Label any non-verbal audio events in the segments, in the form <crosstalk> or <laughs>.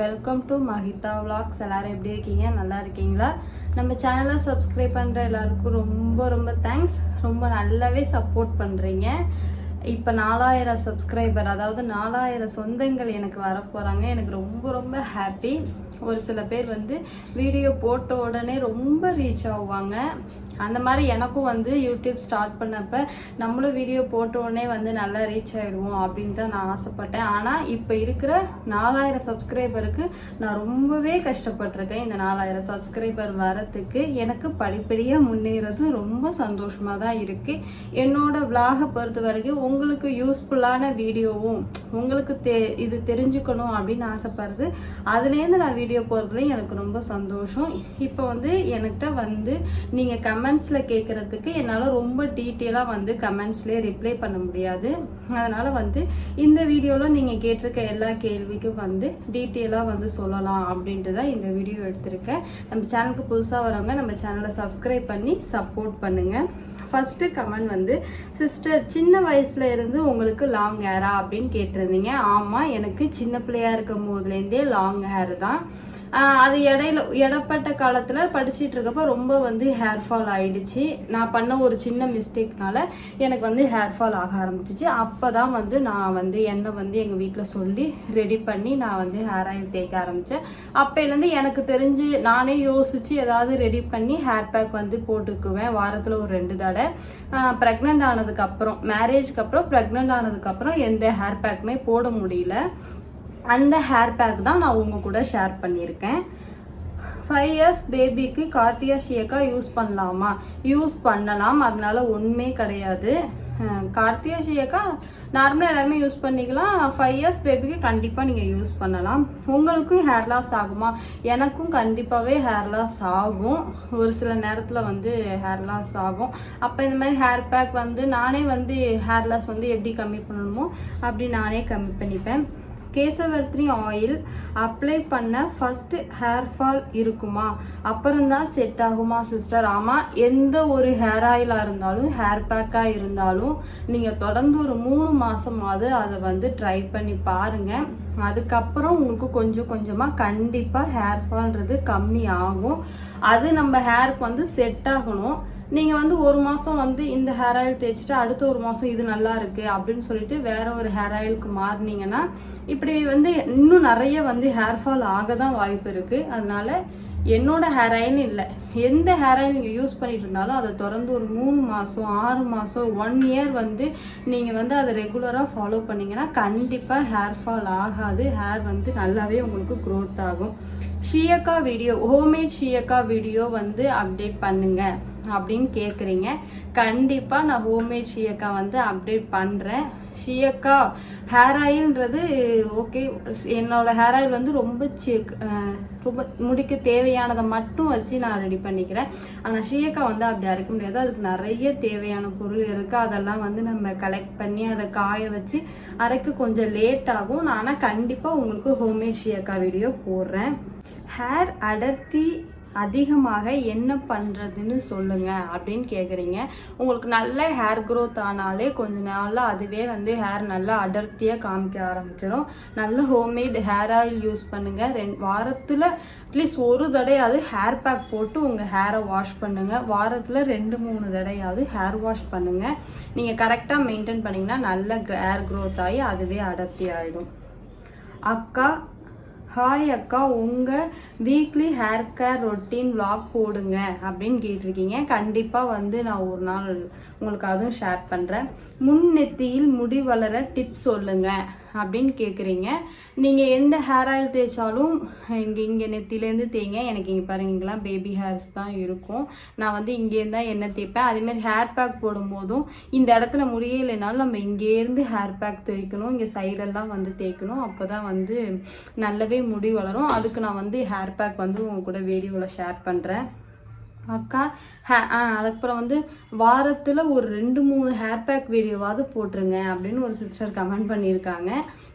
Welcome to Mahitha vlogs. எல்லாரும் எப்படி இருக்கீங்க? நல்லா இருக்கீங்களா? நம்ம சேனலை சப்ஸ்கிரைப் பண்ணுற எல்லாருக்கும் ரொம்ப ரொம்ப தேங்க்ஸ் ரொம்ப நல்லாவே சப்போர்ட் பண்ணுறீங்க இப்போ நாலாயிரம் சப்ஸ்கிரைபர் அதாவது நாலாயிரம் சொந்தங்கள் எனக்கு வரப்போகிறாங்க எனக்கு ரொம்ப ரொம்ப ஹாப்பி ஒரு சில பேர் வந்து வீடியோ போட்ட உடனே ரொம்ப ரீச் ஆகுவாங்க. அந்த மாதிரி எனக்கும் வந்து யூடியூப் ஸ்டார்ட் பண்ணப்போ நம்மளும் வீடியோ போட்டோடனே வந்து நல்லா ரீச் ஆகிடுவோம் அப்படின்னு தான் நான் ஆசைப்பட்டேன். ஆனால் இப்போ இருக்கிற நாலாயிரம் சப்ஸ்கிரைபருக்கு நான் ரொம்பவே கஷ்டப்பட்டிருக்கேன். இந்த நாலாயிரம் சப்ஸ்கிரைபர் வரத்துக்கு எனக்கு படிப்படியாக முன்னேறதும் ரொம்ப சந்தோஷமாக தான் இருக்குது என்னோட விலாகை பொறுத்த வரைக்கும் உங்களுக்கு யூஸ்ஃபுல்லான வீடியோவும் உங்களுக்கு தெ இது தெரிஞ்சுக்கணும் அப்படின்னு ஆசைப்படுறது அதுலேருந்து நான் வீடியோ போடுறதுலையும் எனக்கு ரொம்ப சந்தோஷம். இப்போ வந்து என்கிட்ட வந்து நீங்கள் கமெண்ட் கமெண்ட்ஸில் கேட்குறதுக்கு என்னால் ரொம்ப டீட்டெயிலாக வந்து கமெண்ட்ஸ்லேயே ரிப்ளை பண்ண முடியாது. அதனால் வந்து இந்த வீடியோவில் நீங்கள் கேட்டிருக்க எல்லா கேள்விக்கும் வந்து டீட்டெயிலாக வந்து சொல்லலாம் அப்படின்ட்டு தான் இந்த வீடியோ எடுத்திருக்கேன். நம்ம சேனலுக்கு புதுசாக வரவங்க நம்ம சேனலை சப்ஸ்கிரைப் பண்ணி சப்போர்ட் பண்ணுங்கள் ஃபர்ஸ்ட் கமெண்ட் வந்து சிஸ்டர் சின்ன வயசுல இருந்து உங்களுக்கு லாங் ஹேரா அப்படின்னு கேட்டிருந்தீங்க. ஆமா எனக்கு சின்ன பிள்ளையா இருக்கும் போதுலேருந்தே லாங் ஹேர் தான். அது இடையில இடப்பட்ட காலத்தில் படிச்சுட்டு இருக்கப்ப ரொம்ப வந்து ஹேர் ஃபால் ஆயிடுச்சு. நான் பண்ண ஒரு சின்ன மிஸ்டேக்னால எனக்கு வந்து ஹேர் ஃபால் ஆக ஆரம்பிச்சிச்சு. அப்போ தான் வந்து நான் வந்து என்னை வந்து எங்கள் வீட்டில் சொல்லி ரெடி பண்ணி நான் வந்து ஹேர் ஆயில் தேய்க்க ஆரம்பித்தேன் அப்போலேருந்து எனக்கு தெரிஞ்சு நானே யோசிச்சு ஏதாவது ரெடி பண்ணி ஹேர் பேக் வந்து போட்டுக்குவேன். வாரத்தில் ஒரு ரெண்டு தடவை. ப்ரெக்னென்ட் ஆனதுக்கப்புறம் மேரேஜ்க்கு அப்புறம் ப்ரெக்னென்ட் ஆனதுக்கப்புறம் எந்த ஹேர் பேக்குமே போட முடியல. அந்த ஹேர் பேக் தான் நான் உங்கள் கூட ஷேர் பண்ணியிருக்கேன். ஃபைவ் இயர்ஸ் பேபிக்கு கார்த்திகா ஷேக்கா யூஸ் பண்ணலாமா? யூஸ் பண்ணலாம் அதனால ஒன்றுமே கிடையாது. கார்த்திகா ஷேக்கா நார்மலாக எல்லாருமே யூஸ் பண்ணிக்கலாம். ஃபைவ் இயர்ஸ் பேபிக்கு கண்டிப்பாக நீங்கள் யூஸ் பண்ணலாம். உங்களுக்கும் ஹேர் லாஸ் ஆகுமா? எனக்கும் கண்டிப்பாகவே ஹேர் லாஸ் ஆகும். ஒரு சில நேரத்தில் வந்து ஹேர் லாஸ் ஆகும். அப்போ இந்த மாதிரி ஹேர் பேக் வந்து நானே வந்து ஹேர் லாஸ் வந்து எப்படி கம்மி பண்ணணுமோ அப்படி நானே கம்மி பண்ணிப்பேன். கேசவர்த்தினி ஆயில் அப்ளை பண்ண ஃபர்ஸ்ட் ஹேர் ஃபால் இருக்குமா? அப்புறம்தான் செட் ஆகுமா சிஸ்டர் ஆமாம் எந்த ஒரு ஹேர் ஆயிலாக இருந்தாலும் ஹேர் பேக்காக இருந்தாலும் நீங்கள் தொடர்ந்து ஒரு மூணு மாதமாவது அதை வந்து ட்ரை பண்ணி பாருங்க. அதுக்கப்புறம் உங்களுக்கு கொஞ்சம் கொஞ்சமாக கண்டிப்பாக ஹேர் ஃபால்ன்றது கம்மி ஆகும். அது நம்ம ஹேருக்கு வந்து செட் ஆகணும். நீங்கள் வந்து ஒரு மாதம் வந்து இந்த ஹேர் ஆயில் தேய்ச்சிட்டு அடுத்த ஒரு மாதம் இது நல்லா இருக்குது அப்படின்னு சொல்லிட்டு வேற ஒரு ஹேர் ஆயிலுக்கு மாறினீங்கன்னா இப்படி வந்து இன்னும் நிறைய வந்து ஹேர் ஃபால் ஆக தான் வாய்ப்பு இருக்குது அதனால என்னோட ஹேர் ஆயில் இல்லை. எந்த ஹேர் ஆயில் நீங்கள் யூஸ் பண்ணிட்டு இருந்தாலும் அதை தொடர்ந்து ஒரு மூணு மாதம் ஆறு மாதம் ஒன் இயர் வந்து நீங்கள் வந்து அதை ரெகுலராக ஃபாலோ பண்ணிங்கன்னா கண்டிப்பாக ஹேர் ஃபால் ஆகாது. ஹேர் வந்து நல்லாவே உங்களுக்கு க்ரோத் ஆகும். ஷியக்கா வீடியோ ஹோம்மேட் ஷியக்கா வீடியோ வந்து அப்டேட் பண்ணுங்கள் அப்படின்னு கேட்குறீங்க கண்டிப்பாக நான் ஹோம்மேட் ஷியக்கா வந்து அப்டேட் பண்ணுறேன் ஷியக்கா ஹேர் ஆயில்ன்றது ஓகே என்னோட ஹேர் ஆயில் வந்து ரொம்ப சி- ரொம்ப முடிக்கு தேவையானதை மட்டும் வச்சு நான் ரெடி பண்ணிக்கிறேன். ஆனால் ஷியக்கா வந்து அப்படி அரைக்க முடியாது. அதுக்கு நிறைய தேவையான பொருள் இருக்குது அதெல்லாம் வந்து நம்ம கலெக்ட் பண்ணி அதை காய வச்சு அரைக்க கொஞ்சம் லேட் ஆகும். நான் ஆனால் கண்டிப்பாக உங்களுக்கு ஹோம்மேட் ஷியக்கா வீடியோ போடுறேன். ஹேர் அடர்த்தி அதிகமாக என்ன பண்ணுறதுன்னு சொல்லுங்க அப்படின்னு கேட்குறீங்க உங்களுக்கு நல்ல ஹேர் க்ரோத் ஆனாலே கொஞ்ச நாளில் அதுவே வந்து ஹேர் நல்லா அடர்த்தியாக காமிக்க ஆரம்பிச்சிடும் நல்ல ஹோம்மேட் ஹேர் ஆயில் யூஸ் பண்ணுங்கள் ரெண் வாரத்தில் அட்லீஸ்ட் ஒரு தடையாவது ஹேர் பேக் போட்டு உங்கள் ஹேரை வாஷ் பண்ணுங்கள் வாரத்தில் ரெண்டு மூணு தடையாவது ஹேர் வாஷ் பண்ணுங்கள் நீங்கள் கரெக்டாக மெயின்டைன் பண்ணிங்கன்னா நல்ல ஹேர் க்ரோத் ஆகி அதுவே அடர்த்தி ஆகிடும் அக்கா ஹாய் அக்கா உங்கள் weekly hair care routine vlog போடுங்க அப்படின்னு கேட்டிருக்கீங்க. கண்டிப்பாக வந்து நான் ஒரு நாள் உங்களுக்கு அதுவும் ஷேர் பண்ணுறேன் முன் நெத்தியில் முடி வளர டிப்ஸ் சொல்லுங்கள் அப்படின்னு கேட்குறீங்க நீங்கள் எந்த ஹேர் ஆயில் தேய்ச்சாலும் இங்கே இங்கே நெத்திலேருந்து தேய்ங்க. எனக்கு இங்கே பாருங்க இங்கெல்லாம் பேபி ஹேர்ஸ் தான் இருக்கும். நான் வந்து இங்கேருந்து தான் எண்ணெய் தேய்ப்பேன் அதேமாதிரி ஹேர் பேக் போடும்போதும் இந்த இடத்துல முடியலைனாலும் நம்ம இங்கேருந்து ஹேர் பேக் தேய்க்கணும். இங்கே சைடெல்லாம் வந்து தேய்க்கணும். அப்போ தான் வந்து நல்லாவே முடி வளரும். அதுக்கு நான் வந்து ஹேர் பேக் வந்து உங்க கூட வீடியோவில் ஷேர் பண்ணுறேன் அக்கா ஹே ஆ அதுக்கப்புறம் வந்து வாரத்தில் ஒரு ரெண்டு மூணு ஹேர் பேக் வீடியோவாவது போட்டுருங்க அப்படின்னு ஒரு சிஸ்டர் கமெண்ட் பண்ணியிருக்காங்க.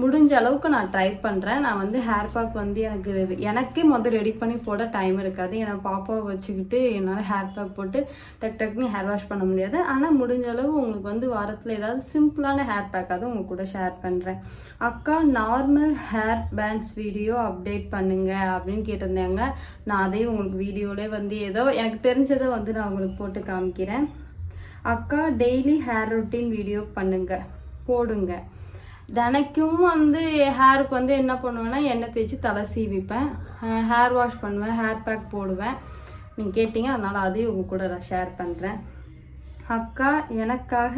முடிஞ்ச அளவுக்கு நான் ட்ரை பண்ணுறேன் நான் வந்து ஹேர் பேக் வந்து எனக்கு எனக்கே முதல் ரெடி பண்ணி போட டைம் இருக்காது. ஏன்னா பாப்பாவை வச்சுக்கிட்டு என்னால் ஹேர் பேக் போட்டு டக் டக்குன்னு ஹேர் வாஷ் பண்ண முடியாது. ஆனால் முடிஞ்ச அளவு உங்களுக்கு வந்து வாரத்தில் ஏதாவது சிம்பிளான ஹேர் பேக்காவது உங்கள் கூட ஷேர் பண்ணுறேன் அக்கா normal hair bands video update பண்ணுங்க அப்படின்னு கேட்டிருந்தாங்க. நான் அதையும் உங்களுக்கு வீடியோலே வந்து ஏதோ எனக்கு தெரிஞ்சதை வந்து நான் உங்களுக்கு போட்டு காமிக்கிறேன். அக்கா டெய்லி ஹேர் ரொட்டீன் வீடியோ பண்ணுங்க. போடுங்க. தினைக்கும் வந்து ஹேருக்கு வந்து என்ன பண்ணுவேன்னா எண்ணெய் தேய்ச்சி தலை சீவிப்பேன். ஹேர் வாஷ் பண்ணுவேன் ஹேர் பேக் போடுவேன். நீங்கள் கேட்டீங்க அதனால் அதையும் உங்கள் கூட நான் ஷேர் பண்ணுறேன் அக்கா எனக்காக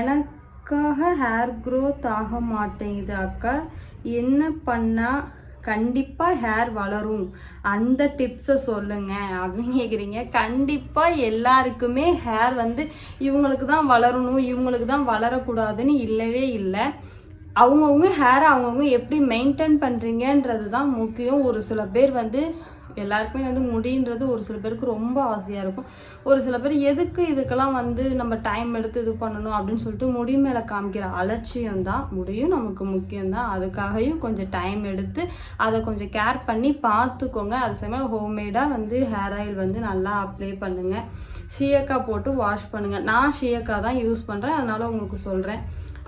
எனக்காக ஹேர் க்ரோத் ஆக மாட்டேங்குது அக்கா. என்ன பண்ணால் கண்டிப்பாக ஹேர் வளரும். அந்த டிப்ஸை சொல்லுங்க. அப்படின்னு கேட்குறீங்க கண்டிப்பாக எல்லாருக்குமே ஹேர் வந்து இவங்களுக்கு தான் வளரணும் இவங்களுக்கு தான் வளரக்கூடாதுன்னு இல்லவே இல்லை. அவங்கவுங்க ஹேரை அவங்கவுங்க எப்படி மெயின்டைன் பண்ணுறீங்கன்றது தான் முக்கியம். ஒரு சில பேர் வந்து எல்லாருக்குமே வந்து முடின்றது ஒரு சில பேருக்கு ரொம்ப ஆசையாக இருக்கும். ஒரு சில பேர் எதுக்கு இதுக்கெல்லாம் வந்து நம்ம டைம் எடுத்து இது பண்ணணும் அப்படின்னு சொல்லிட்டு முடி மேலே காமிக்கிற அலட்சியம் தான். முடியும் நமக்கு முக்கியம்தான் அதுக்காகவும் கொஞ்சம் டைம் எடுத்து அதை கொஞ்சம் கேர் பண்ணி பார்த்துக்கோங்க. அது சமயம் ஹோம்மேடாக வந்து ஹேர் ஆயில் வந்து நல்லா அப்ளை பண்ணுங்கள் ஷியக்கா போட்டு வாஷ் பண்ணுங்கள் நான் ஷியக்கா தான் யூஸ் பண்ணுறேன் அதனால உங்களுக்கு சொல்கிறேன்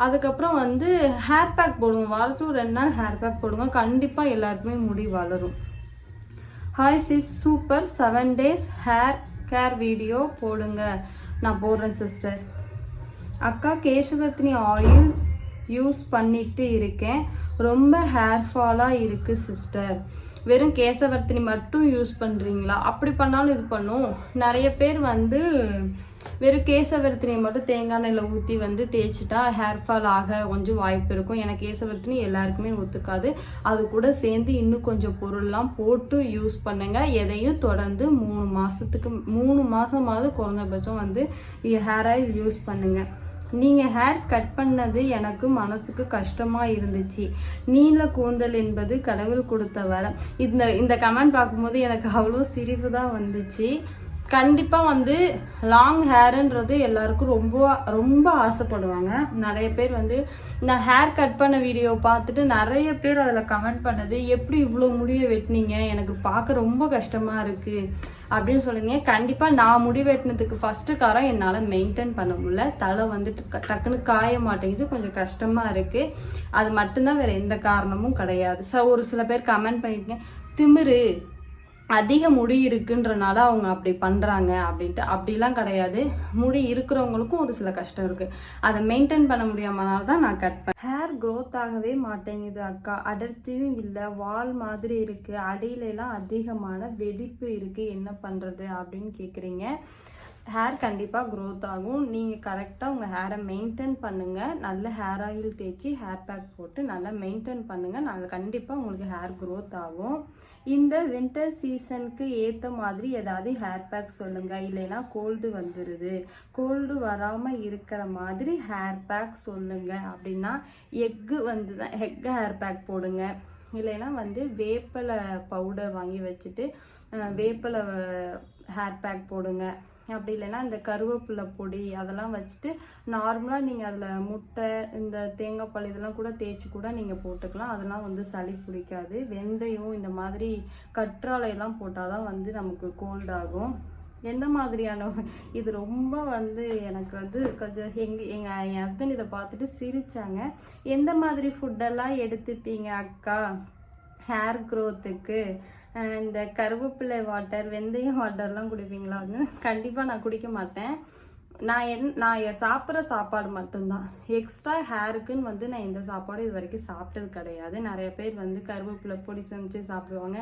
அதுக்கப்புறம் வந்து ஹேர் பேக் போடுவோம். வாரத்தில் ஒரு ரெண்டு நாள் ஹேர் பேக் போடுங்க. கண்டிப்பாக எல்லாருக்குமே முடி வளரும். Hi sis super seven days hair care video போடுங்க. நான் போடுறேன் சிஸ்டர் அக்கா கேசவர்த்தினி ஆயில் யூஸ் பண்ணிட்டு இருக்கேன். ரொம்ப ஹேர் ஃபாலாக இருக்குது சிஸ்டர் வெறும் கேசவர்த்தினி மட்டும் யூஸ் பண்ணுறீங்களா அப்படி பண்ணாலும் இது பண்ணும். நிறைய பேர் வந்து வெறும் கேசவர்த்தினியை மட்டும் தேங்காய் எண்ணெயில் ஊற்றி வந்து தேய்ச்சிட்டா ஹேர் ஃபால் ஆக கொஞ்சம் வாய்ப்பு இருக்கும். ஏன்னா கேசவர்த்தினி எல்லாருக்குமே ஒத்துக்காது. அது கூட சேர்ந்து இன்னும் கொஞ்சம் பொருள்லாம் போட்டு யூஸ் பண்ணுங்கள் எதையும் தொடர்ந்து மூணு மாதத்துக்கு மூணு மாதமாவது குறைஞ்சபட்சம் வந்து ஹேர் ஆயில் யூஸ் பண்ணுங்கள் நீங்கள் ஹேர் கட் பண்ணது எனக்கு மனசுக்கு கஷ்டமாக இருந்துச்சு. நீல கூந்தல் என்பது கடவுள் கொடுத்த வரம். இந்த இந்த கமெண்ட் பார்க்கும்போது எனக்கு அவ்வளோ சிரிப்பு தான் வந்துச்சு. கண்டிப்பாக வந்து லாங் ஹேருன்றது எல்லாருக்கும் ரொம்ப ரொம்ப ஆசைப்படுவாங்க. நிறைய பேர் வந்து நான் ஹேர் கட் பண்ண வீடியோ பார்த்துட்டு நிறைய பேர் அதில் கமெண்ட் பண்ணது எப்படி இவ்வளோ முடிய வெட்டினீங்க? எனக்கு பார்க்க ரொம்ப கஷ்டமாக இருக்குது அப்படின்னு சொல்லுங்க. கண்டிப்பாக நான் முடி வெட்டினதுக்கு ஃபஸ்ட்டு காரம் என்னால் மெயின்டைன் பண்ண முடியல. தலை வந்துட்டு டக்குன்னு காய மாட்டேங்குது. கொஞ்சம் கஷ்டமாக இருக்குது அது மட்டும்தான் வேறு எந்த காரணமும் கிடையாது. ஸோ ஒரு சில பேர் கமெண்ட் பண்ணியிருக்கேன் திமிரு அதிக முடி இருக்குன்றனால அவங்க அப்படி பண்ணுறாங்க அப்படின்ட்டு. அப்படிலாம் கிடையாது. முடி இருக்கிறவங்களுக்கும் ஒரு சில கஷ்டம் இருக்குது அதை மெயின்டைன் பண்ண முடியாமனால தான் நான் கட் பண்ணேன் ஹேர் க்ரோத் ஆகவே மாட்டேங்குது அக்கா. அடர்த்தியும் இல்லை. வால் மாதிரி இருக்குது அடியிலலாம் அதிகமான வெடிப்பு இருக்குது என்ன பண்ணுறது அப்படின்னு கேட்குறீங்க ஹேர் கண்டிப்பாக க்ரோத் ஆகும். நீங்கள் கரெக்டாக உங்கள் ஹேரை மெயின்டைன் பண்ணுங்கள் நல்ல ஹேர் ஆயில் தேய்ச்சி ஹேர் பேக் போட்டு நல்லா மெயின்டைன் பண்ணுங்கள் நல்ல கண்டிப்பாக உங்களுக்கு ஹேர் க்ரோத் ஆகும். இந்த வின்டர் சீசனுக்கு ஏற்ற மாதிரி ஏதாவது ஹேர் பேக் சொல்லுங்கள் இல்லைன்னா கோல்டு வந்துடுது கோல்டு வராமல் இருக்கிற மாதிரி ஹேர் பேக் சொல்லுங்கள் அப்படின்னா எக்கு வந்து தான் எக்கு ஹேர் பேக் போடுங்க. இல்லைன்னா வந்து வேப்பலை பவுடர் வாங்கி வச்சுட்டு வேப்பலை ஹேர் பேக் போடுங்க. அப்படி இல்லைன்னா இந்த கருவேப்பிலை பொடி அதெல்லாம் வச்சுட்டு நார்மலாக நீங்கள் அதில் முட்டை இந்த தேங்காய் பால் இதெல்லாம் கூட தேய்ச்சி கூட நீங்கள் போட்டுக்கலாம். அதெல்லாம் வந்து சளி பிடிக்காது. வெந்தயம் இந்த மாதிரி கற்றாழையெல்லாம் போட்டால் தான் வந்து நமக்கு கோல்ட் ஆகும். எந்த மாதிரியான <laughs> இது ரொம்ப வந்து எனக்கு வந்து கொஞ்சம் எங்கள் எங்கள் என் ஹஸ்பண்ட் இதை பார்த்துட்டு சிரித்தாங்க எந்த மாதிரி ஃபுட்டெல்லாம் எடுத்துப்பீங்க அக்கா? ஹேர் க்ரோத்துக்கு இந்த கருவேப்பிலை வாட்டர் வெந்தயம் வாட்டர்லாம் குடிப்பீங்களா அப்படின்னு? கண்டிப்பாக நான் குடிக்க மாட்டேன். நான் என் நான் சாப்பிட்ற சாப்பாடு மட்டும்தான். எக்ஸ்ட்ரா ஹேருக்குன்னு வந்து நான் எந்த சாப்பாடும் இது வரைக்கும் சாப்பிட்டது கிடையாது. நிறைய பேர் வந்து கருவேப்பிலை பொடி சமைச்சு சாப்பிடுவாங்க.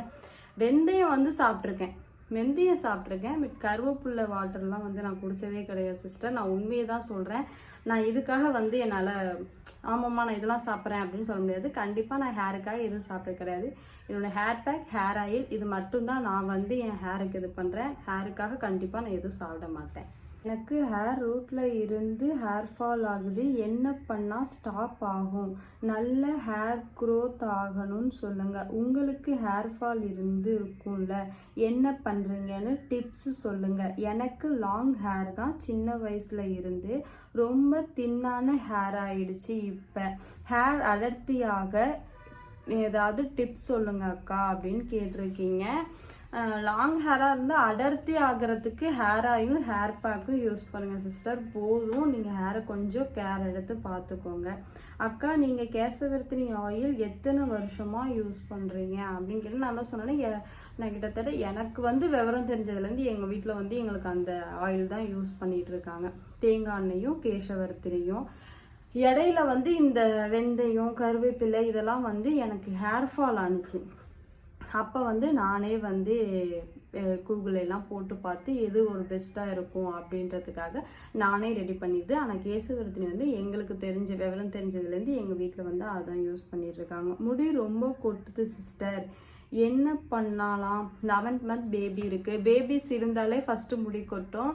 வெந்தயம் வந்து சாப்பிட்ருக்கேன் மெந்தியை சாப்பிட்ருக்கேன் பட் கருவேப்பிள்ளை வாட்டர்லாம் வந்து நான் குடிச்சதே கிடையாது சிஸ்டர் நான் உண்மையை தான் சொல்கிறேன் நான் இதுக்காக வந்து என்னால் ஆமாம்மா நான் இதெல்லாம் சாப்பிட்றேன் அப்படின்னு சொல்ல முடியாது. கண்டிப்பாக நான் ஹேருக்காக எதுவும் சாப்பிட கிடையாது. என்னோட ஹேர் பேக் ஹேர் ஆயில் இது மட்டும்தான் நான் வந்து என் ஹேருக்கு இது பண்ணுறேன் ஹேருக்காக கண்டிப்பாக நான் எதுவும் சாப்பிட மாட்டேன். எனக்கு ஹேர் ரூட்டில் இருந்து ஹேர் ஃபால் ஆகுது. என்ன பண்ணால் ஸ்டாப் ஆகும். நல்ல ஹேர் க்ரோத் ஆகணும்னு சொல்லுங்கள் உங்களுக்கு ஹேர் ஃபால் இருந்து இருக்கும்ல என்ன பண்ணுறீங்கன்னு டிப்ஸு சொல்லுங்கள் எனக்கு லாங் ஹேர் தான் சின்ன வயசில் இருந்து ரொம்ப தின்னான ஹேர் ஆயிடுச்சு இப்போ. ஹேர் அடர்த்தியாக ஏதாவது டிப்ஸ் சொல்லுங்க அக்கா அப்படின்னு கேட்டிருக்கீங்க. லாங் ஹேராக இருந்தால் அடர்த்தி ஆகிறதுக்கு ஹேர் ஆயும் ஹேர் பேக்கும் யூஸ் பண்ணுங்கள் சிஸ்டர் போதும். நீங்கள் ஹேரை கொஞ்சம் கேர் எடுத்து பார்த்துக்கோங்க. அக்கா நீங்கள் கேசவர்த்தினி ஆயில் எத்தனை வருஷமாக யூஸ் பண்ணுறீங்க அப்படின்னு கேட்டு நான் தான் சொன்னேன் நான் கிட்டத்தட்ட எனக்கு வந்து விவரம் தெரிஞ்சதுலேருந்து எங்கள் வீட்டில் வந்து எங்களுக்கு அந்த ஆயில் தான் யூஸ் பண்ணிகிட்டு இருக்காங்க. தேங்காய் எண்ணெயும் கேசவர்த்தினியும். இடையில வந்து இந்த வெந்தயம் கருவேப்பிலை இதெல்லாம் வந்து எனக்கு ஹேர் ஃபால் ஆணுச்சு அப்போ வந்து நானே வந்து அஹ், கூகுள் எல்லாம் போட்டு பார்த்து எது ஒரு பெஸ்ட்டாக இருக்கும் அப்படின்றதுக்காக நானே ரெடி பண்ணிது ஆனால் கேசவர்த்தினி வந்து எங்களுக்கு தெரிஞ்ச விவரம் தெரிஞ்சதுலேருந்து எங்கள் வீட்டில் வந்து அதான் யூஸ் பண்ணிகிட்ருக்காங்க முடி ரொம்ப கொட்டுது சிஸ்டர் என்ன பண்ணலாம்? லெவன்த் மந்த் பேபி இருக்குது பேபிஸ் இருந்தாலே ஃபஸ்ட்டு முடி கொட்டும்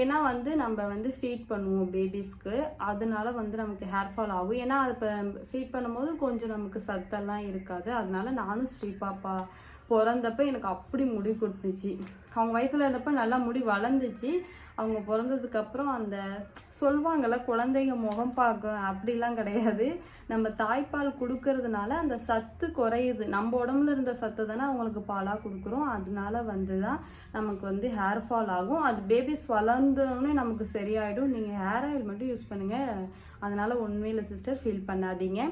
ஏன்னா வந்து நம்ம வந்து ஃபீட் பண்ணுவோம் பேபிஸ்க்கு அதனால வந்து நமக்கு ஹேர் ஃபால் ஆகும். ஏன்னா அது இப்போ ஃபீட் பண்ணும்போது கொஞ்சம் நமக்கு சத்தெல்லாம் இருக்காது. அதனால நானும் ஸ்ரீ பாப்பா பிறந்தப்ப எனக்கு அப்படி முடி கொட்டுச்சு. அவங்க வயித்துல இருந்தப்ப நல்லா முடி வளர்ந்துச்சு. அவங்க பிறந்ததுக்கப்புறம் அந்த சொல்லுவாங்கல்ல குழந்தைங்க முகம் பார்க்கும் அப்படிலாம் கிடையாது. நம்ம தாய்ப்பால் கொடுக்கறதுனால அந்த சத்து குறையுது. நம்ம உடம்புல இருந்த சத்து தானே அவங்களுக்கு பாலாக கொடுக்குறோம். அதனால வந்து தான் நமக்கு வந்து ஹேர் ஃபால் ஆகும். அது பேபிஸ் வளர்ந்தோடனே நமக்கு சரியாயிடும். நீங்கள் ஹேர் ஆயில் மட்டும் யூஸ் பண்ணுங்கள் அதனால் உண்மையில் சிஸ்டர் ஃபீல் பண்ணாதீங்க.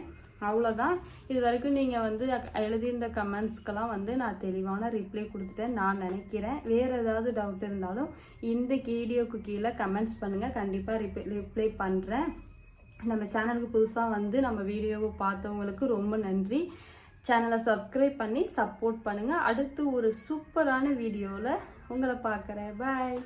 அவ்வளோதான் இது வரைக்கும் நீங்கள் வந்து எழுதியிருந்த கமெண்ட்ஸ்க்கெல்லாம் வந்து நான் தெளிவான ரிப்ளை கொடுத்துட்டேன். நான் நினைக்கிறேன். வேறு ஏதாவது டவுட் இருந்தாலும் இந்த வீடியோக்கு கீழே கமெண்ட்ஸ் பண்ணுங்கள் கண்டிப்பாக ரிப்ளை ரிப்ளை பண்ணுறேன் நம்ம சேனலுக்கு புதுசாக வந்து நம்ம வீடியோவை பார்த்தவங்களுக்கு ரொம்ப நன்றி. சேனலை சப்ஸ்கிரைப் பண்ணி சப்போர்ட் பண்ணுங்கள் அடுத்து ஒரு சூப்பரான வீடியோவில் உங்களை பார்க்குறேன். பாய்